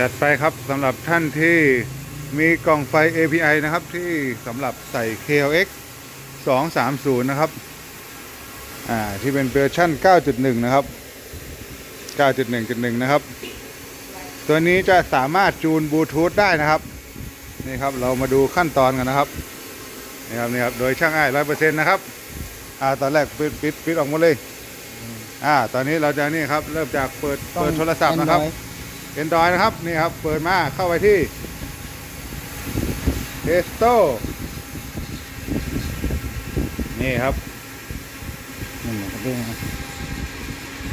จัดไปครับสำหรับท่านที่มีกล่องไฟ API นะครับ ที่สำหรับใส่ KLX 230 นะครับ อ่า ที่เป็นเวอร์ชั่น9.1 นะครับ 9.1.1 นะครับ ตัวนี้จะสามารถจูนบลูทูธได้นะครับ นี่ครับเรามาดูขั้นตอนกันนะครับ นี่ครับนี่ครับ โดยช่างอ้ายร้อยเปอร์เซ็นต์นะครับ อ่า ตอนแรกปิดปิดปิดออกหมดเลย อ่า ตอนนี้เราจะนี่ครับ เริ่มจากเปิดเปิดโทรศัพท์นะครับ Android นะครับ นี่ครับ เปิดมาเข้าไปที่ p l a y Store นี่ครับนี่มันก็เด้งครับ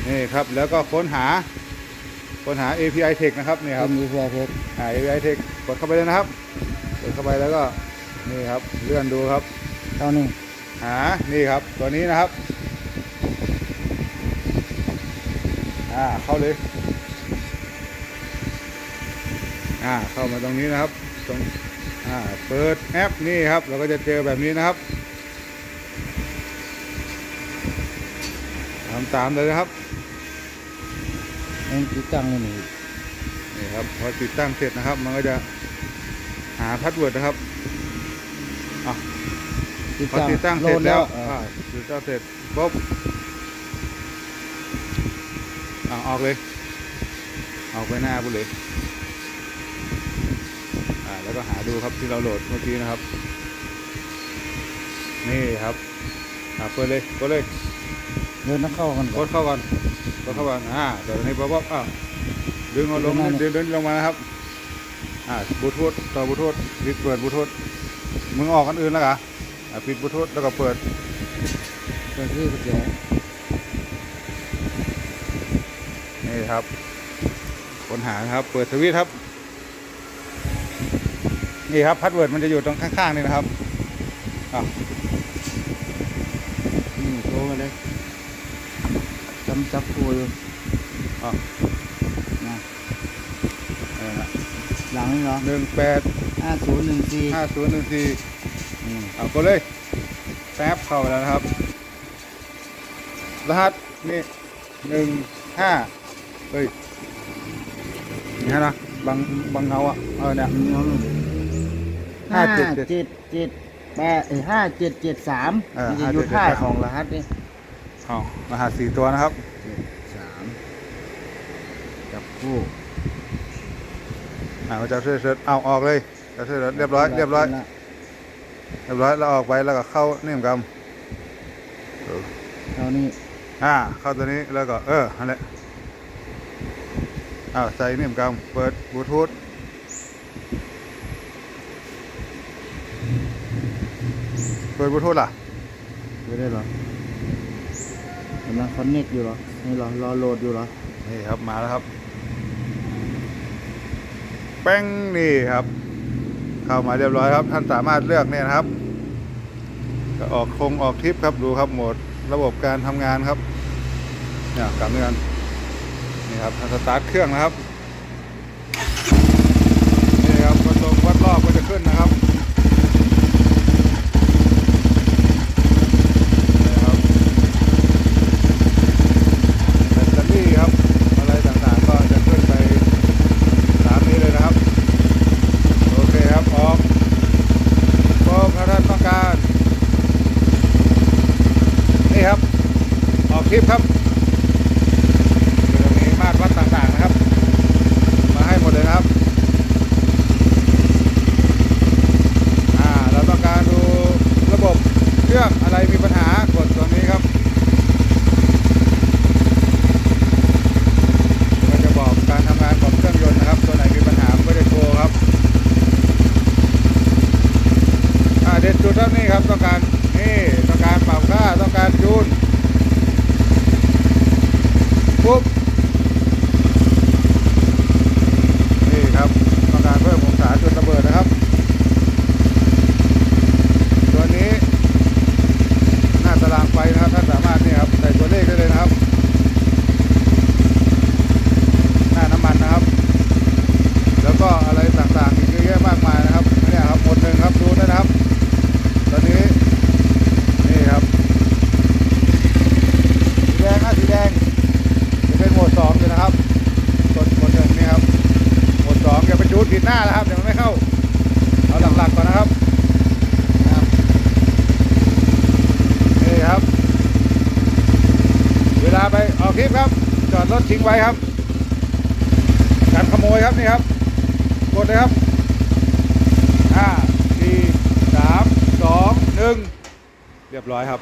นี่ครับ แล้วก็ค้นหา ค้นหา API Tech นะครับนี่ครับเป็น API Tech อ่า API Tech กดเข้าไปเลยนะครับกดเข้าไปแล้วก็นี่ครับเลื่อนดูครับเท่านี้หานี่ครับ ตัวนี้นะครับ อ่าเข้าเลย อ่าเข้ามาตรงนี้นะครับตรงอ่าเปิดแอปนี่ครับ เราก็จะเจอแบบนี้นะครับทำตามเลยนะครับเองติดตั้งเลยนี่นี่ครับพอติดตั้งเสร็จนะครับ มันก็จะหาพาสเวิร์ดนะครับอะพอติดตั้งเสร็จแล้วโหดอ่าติดตั้งเสร็จปุ๊บอ่าออกเลย ออกไปหน้าบุเลยอ่าแล้ว ก็หาดูครับที่เราโหลดเมื่อกี้นะครับ นี่ครับอ่าเปิดเลยกดเลยเดินนักเข้ากันกก่อนดเข้าก่อนกดเข้าก่อนอ่าเดี๋ยวนี้ปุ๊บปุ๊บอ่าดึงเอาลงดึงมาดึงดึงลงมานะครับ อ่าบลูทูธต่อบลูทูธปิดเปิดบลูทูธมึงออกกันอื่นแล้วกะอ่าปิดบลูทูธแล้วก็เปิดเปิดที่กุญแจนี่ครับค้นหานะครับ เปิดสวิตช์ครับ นี่ครับพาสเวิร์ดมันจะอยู่ตรงข้างๆนี่นะครับอะนี่โทรมาเลยจำจับคูอยู่อะนะเออหลังนี่เหรอหนึ่งแปดห้าศูนย์หนึ่งสี่ห้าศูนย์หนึ่งสี่อืมเอากดเลยแป๊บเข้าไปแล้วนะครับ รหัสนี่หนึ่งห้าเฮ้ยนี่ฮะนะบางบางเงาอะเออเนี่ยน้อง ห้าห้าเจ็ดเจ็เจ็ดดเจ็ดแปดเอ้ยห้าเจ็ดเจ็ดสามเออมันจะอยู่5773ท้ายของรหัสนี่เอารหัสสี่ตัวนะครับ เจ็ดสามจับคู่ อ่าจะช่วยเสร็จเอาออกเลยจะช่วยเรียบร้อยเรียบร้อยเรียบร้อยแล้วออกไปแล้วก็เข้านี่เหมือนกันเท่านี้อ่าเข้าตัวนี้แล้วก็เออนั่นแหละอ้าวใส่นี่เหมือนกันเปิดบลูทูธ เปิดบลูทูธล่ะไม่ได้เหรอกำลังคอนเน็กอยู่เหรอนี่เหรอรอโหลดอยู่เหรอนี่ครับมาแล้วครับ แป้งนี่ครับ เข้ามาเรียบร้อยครับ ท่านสามารถเลือกเนี่ยนะครับก็ออกคงออกทริปครับดูครับโหมดระบบการทำงานครับเนี่ยกลับด้วยกันนี่ครับท่านสตาร์ทเครื่องนะครับนี่ครับวัดลมวัดรอบก็จะขึ้นนะครับนี่ครับแบตเตอรี่ครับ อะไรต่างๆก็จะขึ้นไปตามนี้เลยนะครับ โอเคครับออกพร้อมถ้าท่านต้องการ นี่ครับ ออก คลิปครับคือตรงนี้มาตรวัดต่างๆนะครับ มาให้หมดเลยนะครับ จูนผิด หน้าแล้วครับเดี๋ยวมันไม่เข้า เอาหลักๆก่อนนะครับนี่ครับ เวลาไปออกทริปครับ จอดรถทิ้งไว้ครับการขโมยครับนี่ครับ กดเลยครับห้าสี่สามสองหนึ่งเรียบร้อยครับ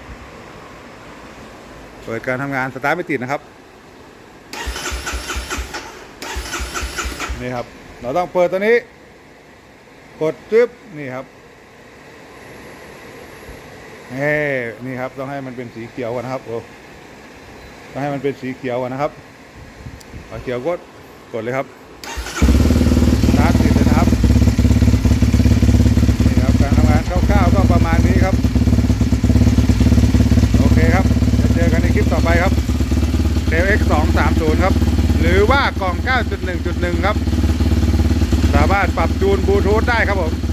เปิดการทำงานสตาร์ทไม่ติดนะครับ นี่ครับ เราต้องเปิดตัวนี้ กดจึ๊บนี่ครับเฮ้นี่ครับต้องให้มันเป็นสีเขียวก่อนนะครับโอ้ต้องให้มันเป็นสีเขียวก่อนนะครับเอาเขียวกดกดเลยครับสตาติดเลยนะครับนี่ครับการทำงานคร่าวๆก็ประมาณนี้ครับ โอเคครับจะเจอกันในคลิปต่อไปครับเ x 2 3 0ครับ หรือว่ากล่อง 9.1.1 ครับามารถปรับจูนบลูทูธได้ครับผม